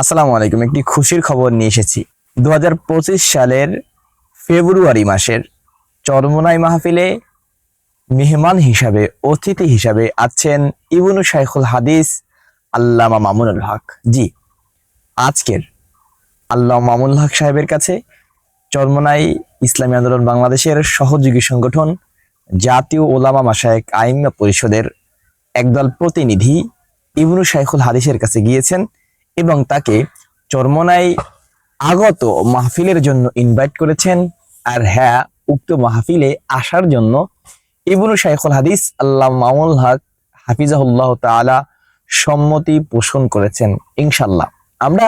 আসসালামু আলাইকুম, একটি খুশির খবর নিয়ে এসেছি। দু হাজার পঁচিশ সালের ফেব্রুয়ারি মাসের চরমোনাই মাহফিলে মেহমান হিসাবে, অতিথি হিসাবে আছেন ইবনু শাইখুল হাদিস আল্লামা মামুনুল হক। জি, আজকের আল্লাহ মামুনুল হক সাহেবের কাছে চরমোনাই ইসলামী আন্দোলন বাংলাদেশের সহযোগী সংগঠন, জাতীয় ওলামা মাসায়েক আইম্মা পরিষদের একদল প্রতিনিধি ইবনু শাইখুল হাদিসের কাছে গিয়েছেন। এবং তাকে চরমনাই আগত মাহফিলের জন্য ইনভাইট করেছেন। আর হ্যাঁ উক্ত মাহফিলে আসার জন্য ইবনু শাইখুল হাদিস আল্লাহ মামুল হক হাফিজাহুল্লাহ তাআলা সম্মতি পোষণ করেছেন ইনশাল্লাহ আমরা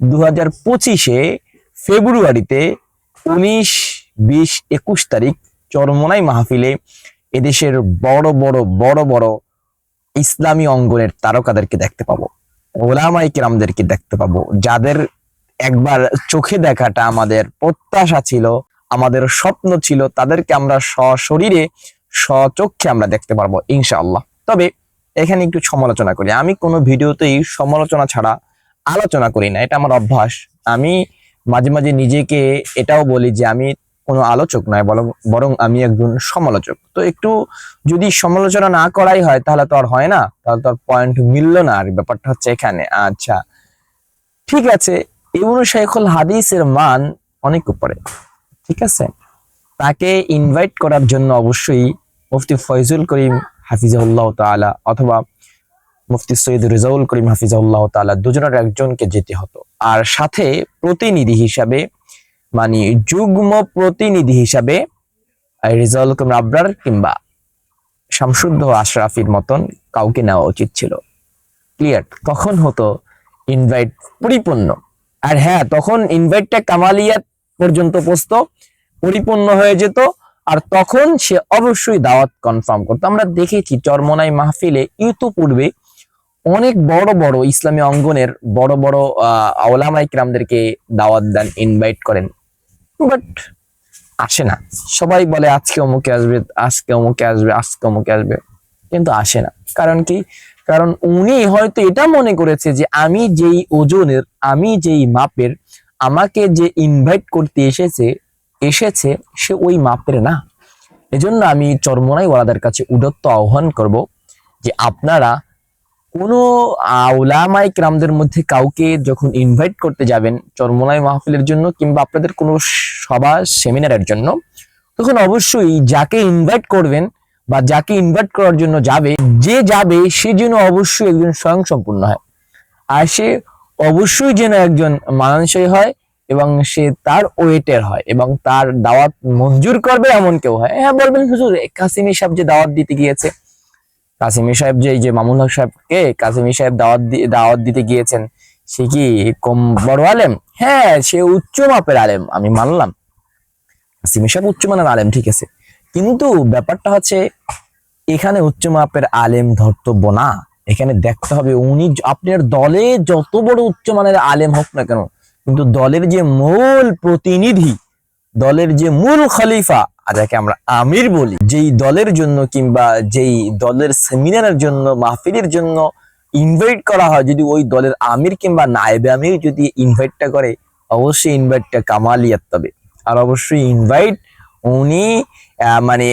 দু হাজার পঁচিশে ফেব্রুয়ারিতে উনিশ, বিশ, একুশ তারিখ চরমনাই মাহফিলে এদেশের বড় বড় বড় বড় ইসলামী অঙ্গনের তারকাদেরকে দেখতে পাবো। ওলামাই কিরামদেরকে দেখতে পাবো। যাদের একবার চোখে দেখাটা আমাদের প্রত্যাশা ছিল, আমাদের স্বপ্ন ছিল, তাদেরকে আমরা সশরীরে স্বচক্ষে আমরা দেখতে পারব, ইনশাআল্লাহ। তবে এখানে একটু সমালোচনা করি। আমি কোনো ভিডিওতেই সমালোচনা ছাড়া আলোচনা করি না। এটা আমার অভ্যাস। আমি মাঝে মাঝে নিজেকে এটাও বলি যে আমি কোনো আলোচক নয়, বরং আমি একজন সমালোচক। তো একটু যদি সমালোচনা না করাই হয়, তাহলে তো আর হয় না। তাহলে তো আর পয়েন্ট মিললো না, আর ব্যাপারটা হচ্ছে এখানে। আচ্ছা ঠিক আছে। ইবনু শাইখুল হাদিসের মান অনেক উপরে, ঠিক আছে? তাকে ইনভাইট করার জন্য অবশ্যই মুফতি ফয়জুল করিম হাফিজাউল্লাহ তাআলা, অথবা মুফতি সৈয়দ রেজাউল করিম হাফিজাউল্লাহ তাআলা, দুজনের একজনকে যেতে হতো। আর সাথে প্রতিনিধি হিসাবে মানে যুগ্ম প্রতিনিধি হিসাবে রেজাউল করিম আবরার কিংবা শামসুদ্দ আশরাফির মতন কাউকে নেওয়া উচিত ছিল। ক্লিয়ার তখন হতো ইনভাইট পরিপূর্ণ। আর হ্যাঁ তখন ইনভাইটটা কামালিয়াত পর্যন্ত পৌঁছত, পরিপূর্ণ হয়ে যেত, আর তখন সে অবশ্যই দাওয়াত কনফার্ম করতো। আমরা দেখেছি চরমনাই মাহফিলে ইউতুপূর্বে অনেক বড় বড় ইসলামী অঙ্গনের বড় বড়, আহ, ওলামাই কিরামদেরকে দাওয়াত দেন ইনভাইট করেন। বাট আসে না। সবাই বলে, আজকে অমুকে আসবে, আজকে অমুকে আসবে, আজকে অমুকে আসবে। কিন্তু আসে না। কারণ কি? কারণ উনি হয়তো এটা মনে করেছে যে, আমি যেই ওজনের, আমি যেই মাপের, আমাকে যে ইনভাইট করতে এসেছে এসেছে, সে ওই মাপের না। এজন্য আমি চরমনাই ওয়ালাদের কাছে উদত্ত আহ্বান করব যে, আপনারা কোনো আউলামাই ক্রামদের মধ্যে কাউকে যখন ইনভাইট করতে যাবেন চরমনাই মাহফিলের জন্য কিংবা আপনাদের কোনো সভা সেমিনারের জন্য, তখন অবশ্যই যাকে ইনভাইট করবেন বা যাকে ইনভাইট করার জন্য যাবে, যে যাবে, সে যেন অবশ্যই একজন স্বয়ং সম্পূর্ণ হয়। আর সে অবশ্যই যেন একজন মানানসই হয় এবং সে তার ওয়েটের হয় এবং তার দাওয়াত মঞ্জুর করবে এমন কেউ হয়। হ্যাঁ বলবেন, হুজুর কাসিমি সাহেব যে দাওয়াত দিতে গিয়েছে কাসিমি সাহেব যে, এই যে মামুন হক সাহেবকে কাসিমি সাহেব দাওয়াত দাওয়াত দিতে গিয়েছেন, সে কি কম বড় আলেম? হ্যাঁ সে উচ্চ মাপের আলেম, আমি মানলাম। কাসিমি সাহেব উচ্চ মানের আলেম, ঠিক আছে। কিন্তু ব্যাপারটা হচ্ছে, এখানে উচ্চ মাপের আলেম ধর্তব্য না। এখানে দেখতে হবে, উনি আপনার দলে যত বড় উচ্চ মানের আলেম হোক না কেন, কিন্তু দলের যে মূল প্রতিনিধি, দলের যে মূল খলিফা যাকে আমরা আমির বলি। যেই দলের জন্য কিংবা যেই দলের সেমিনারের জন্য মাহফিলের জন্য ইনভাইট করা হয় যদি ওই দলের আমির কিংবা নায়েবে আমির যদি ইনভাইটটা করে অবশ্যই ইনভাইটটা কামালিয়াত তবে আর অবশ্যই ইনভাইট উনি মানে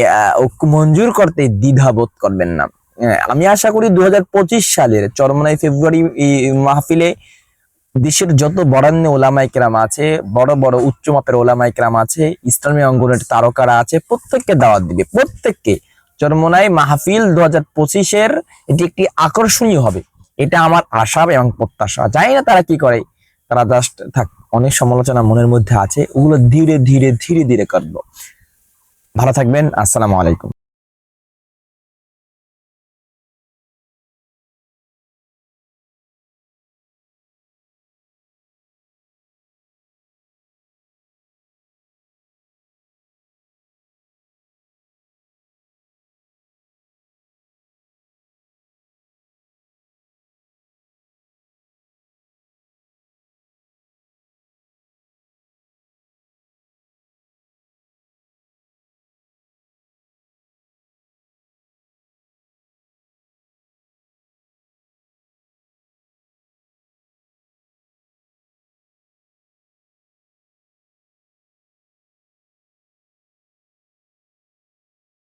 মঞ্জুর করতে দ্বিধাবোধ করবেন না। আহ, আমি আশা করি দু হাজার পঁচিশ সালের চরমনাই ফেব্রুয়ারি মাহফিলে দেশের যত বরেণ্য ওলামাই কেরাম আছে, বড় বড় উচ্চ মাপের ওলামাই কেরাম আছে, ইসলামী অঙ্গনের তারকারা আছে, প্রত্যেককে দাওয়াত দিবে, প্রত্যেককে। চরমনাই মাহফিল দু হাজার পঁচিশের এটি একটি আকর্ষণীয় হবে। এটা আমার আশা এবং প্রত্যাশা। জানি না তারা কি করে, তারা জাস্ট থাক, অনেক সমালোচনা মনের মধ্যে আছে, ওগুলো ধীরে ধীরে ধীরে ধীরে করব। ভালো থাকবেন, আসসালামু আলাইকুম।